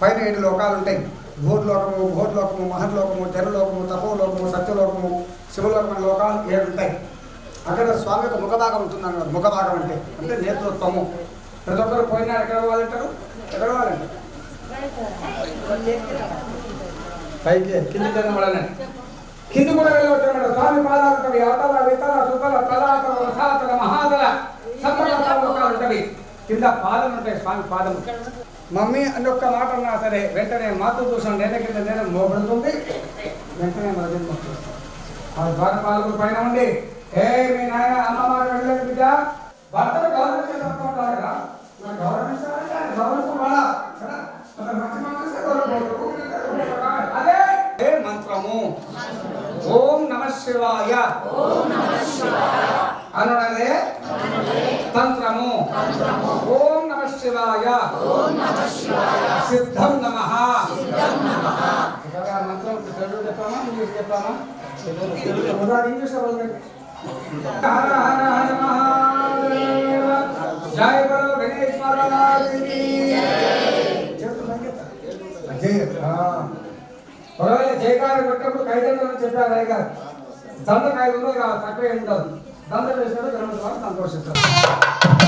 పైన ఏడు లోకాలు ఉంటాయి. భూర్లోకము భోర్లోకము మహర్లోకము జనలోకము తపోలోకము సత్యలోకము శివలోకము లోకాలు ఏడు ఉంటాయి. అక్కడ స్వామి యొక్క ముఖభాగం ఉంటుంది అన్నమాట ముఖభాగం అంటే అంటే నేతృత్వము. ప్రతి ఒక్కరు పోయినా ఎక్కడ పోవాలంటారు ఎక్కడ వాళ్ళంటారు పైకి కింది తినబడాలని కింది కూడా వెళ్ళవచ్చు స్వామి పాదాలు అవతల వితల సుతల తలాతల రసాతల మహాతల సర్వలోకాల లోకాలు ఉంటవి కింద పాదం ఉంటాయి. స్వామి పాదం మమ్మీ అని ఒక్క మాట అన్నా సరే వెంటనే మాతో చూసాను నేనే కింద నేను మోబడుతుంది వెంటనే మన జన్మ వస్తుంది. ఆ ద్వారపాలకు పైన ఉండి ఏ మీ నాయన అమ్మ మాట వెళ్ళలేదు బిడ్డ. భర్తను కాదు తత్వం ఇంగ్లీష్ చెప్పామా ఉదాహరణ ఇంగ్లీష్ జయ బలో గణేష్ మహారాజ్కి చేతులు పైకెత్తాలి. జయ ఆ. ఒకవేళ జయకారు పెట్టినప్పుడు కైదండం చెప్పారు అయ్య గారు దండ కాయలు తక్కువ ఉండదు దండ వేసినప్పుడు గణపతి వారు సంతోషిస్తారు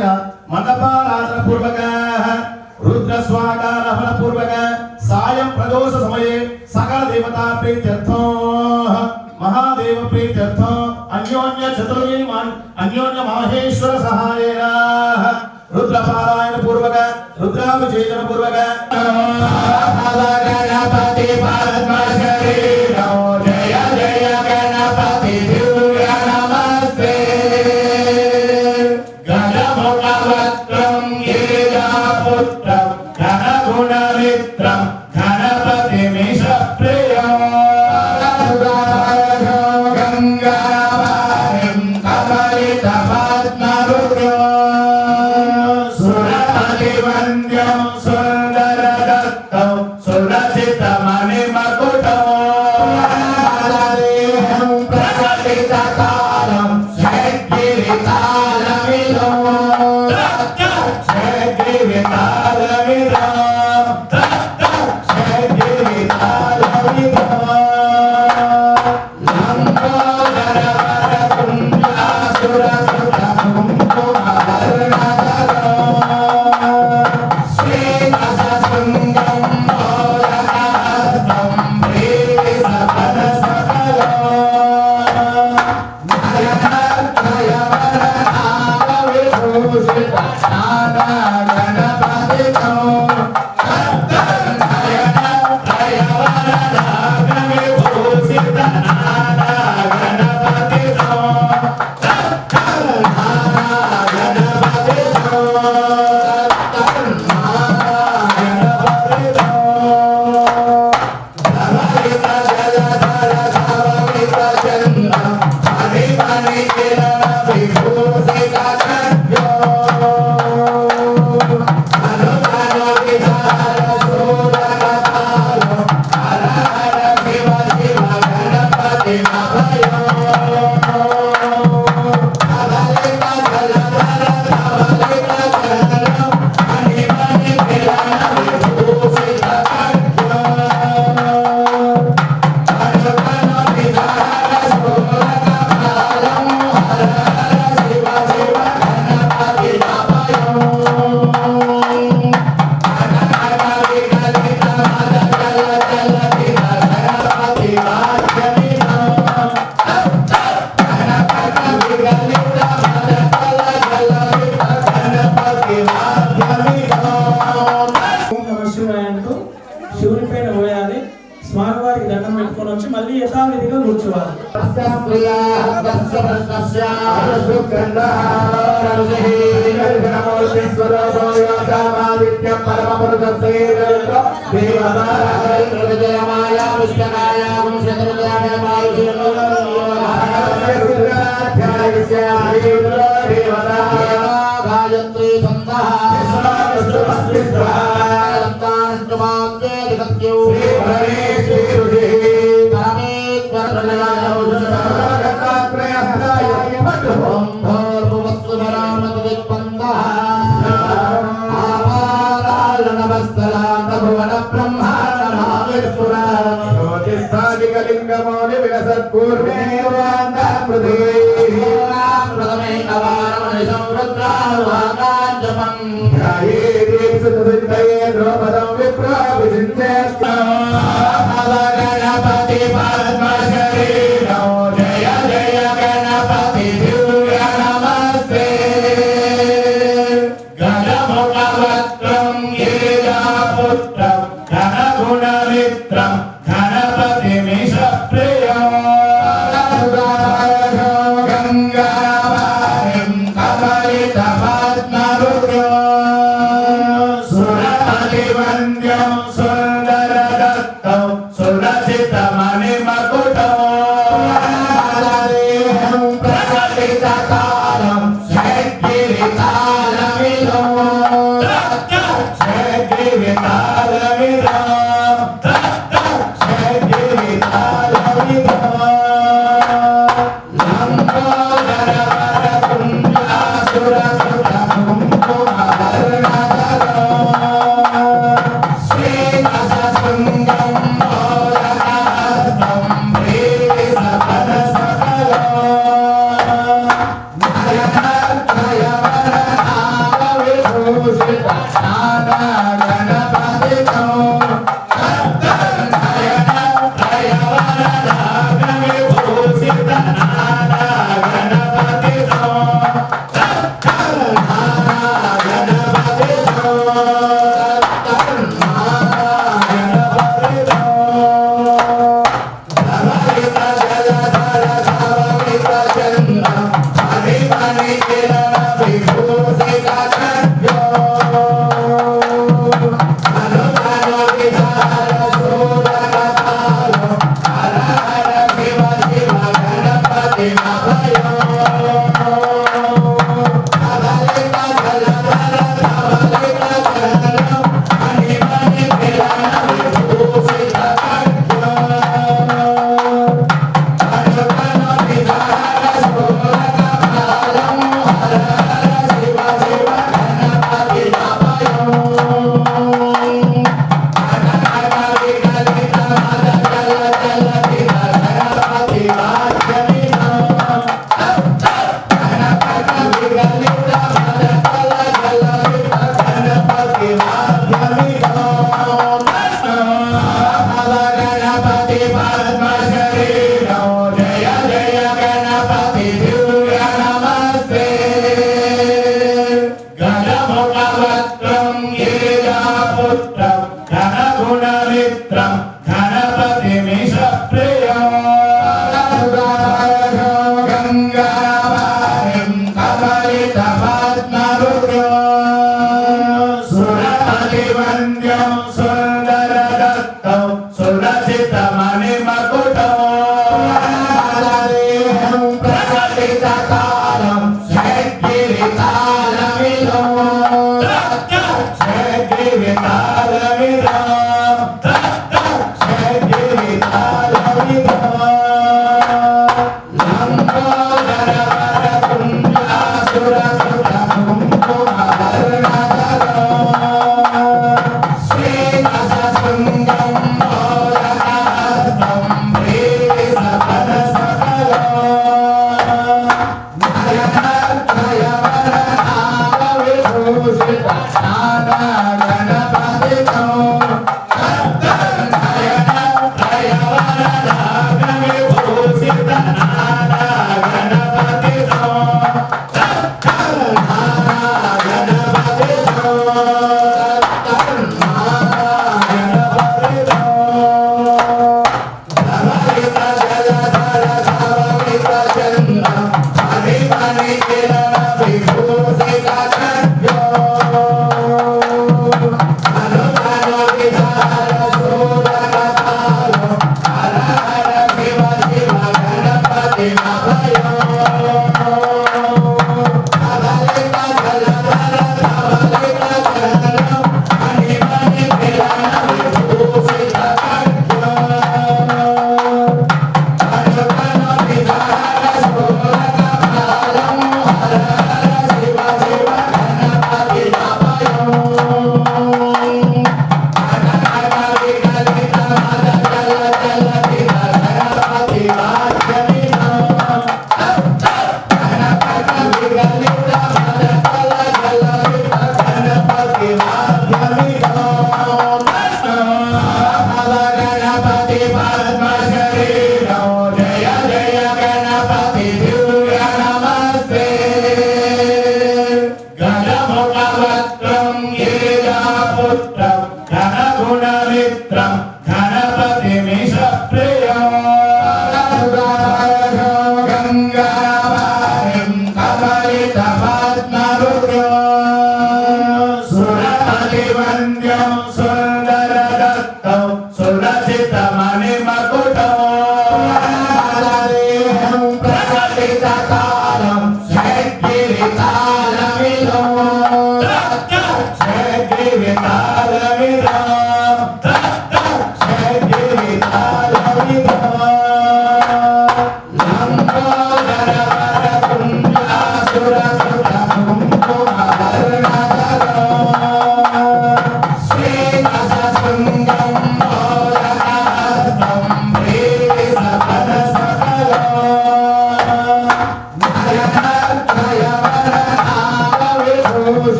సహాయేన మండపారాధన పూర్వక రుద్ర స్వాకార పూర్వక సాయం ప్రదోష సమయే సకల దేవతా ప్రీత్యర్థం మహాదేవ ప్రీత్యర్థం అన్యోన్య చతుర్వీమాన్ అన్యోన్య మాహేశ్వర సహాయేన రుద్రపారాయణ పూర్వక రుద్రాభిషేచన పూర్వక గణపతి పద్మశరీరో గాయత్రీ భువన గణపతి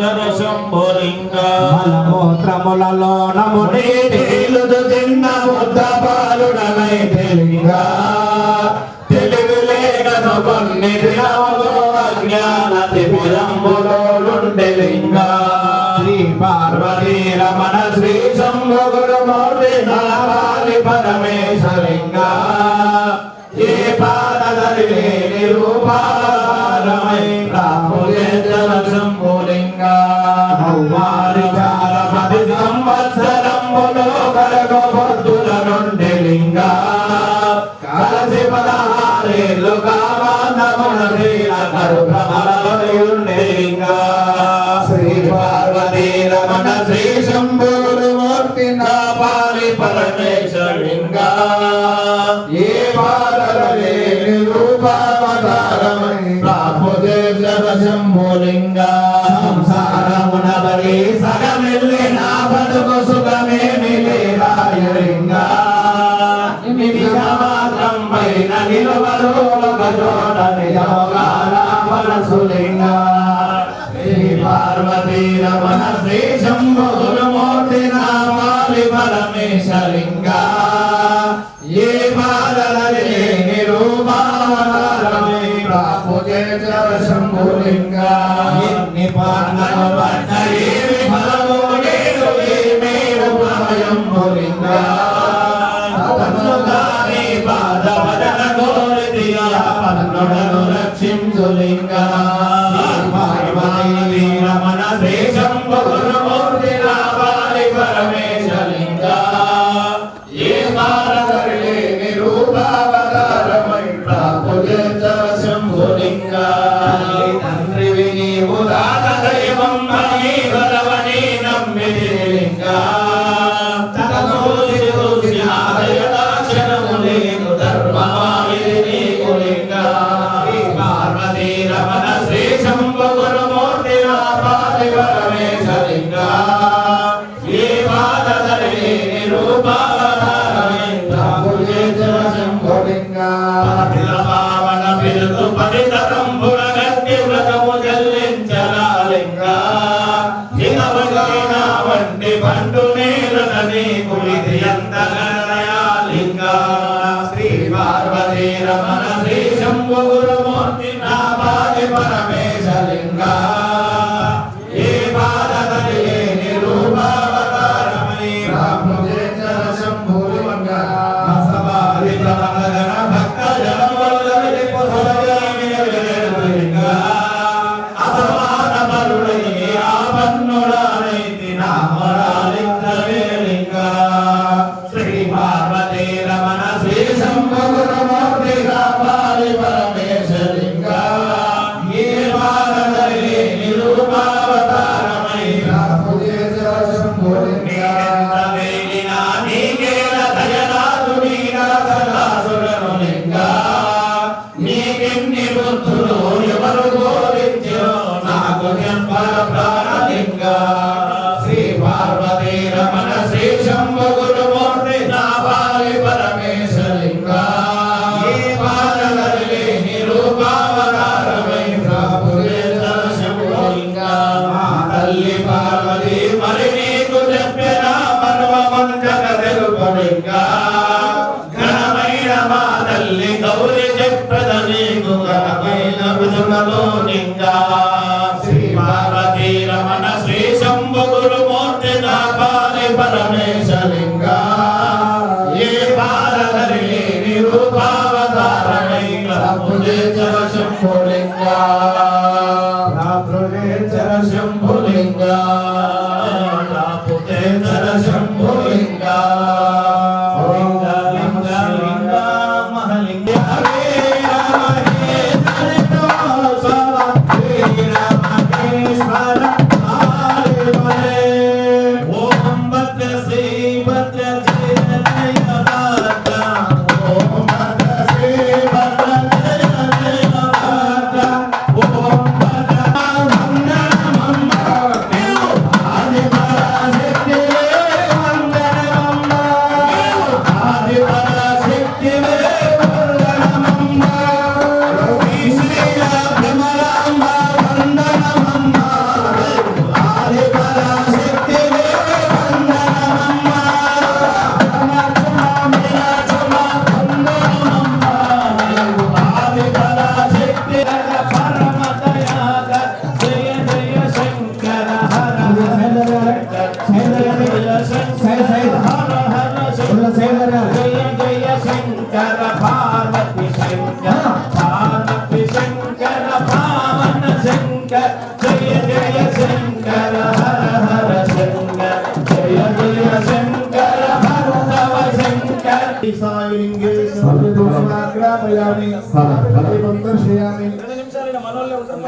చతుర శంభులింగ మలమూత్రములలో నముని నీలుదు తిన్న ముద్ద పాలుడనై తెలింగ తెలివి లేనను కొన్ని దినములో అజ్ఞాన తిమిరంబులోనుండెలింగ లింగా పారి పరమేశ్వరింగా ఏ పన్నుడను రక్షించులింగా పార్వతీ రమణ శ్రీశంభు గురుమూర్తి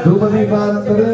ডুবনি বান্তরে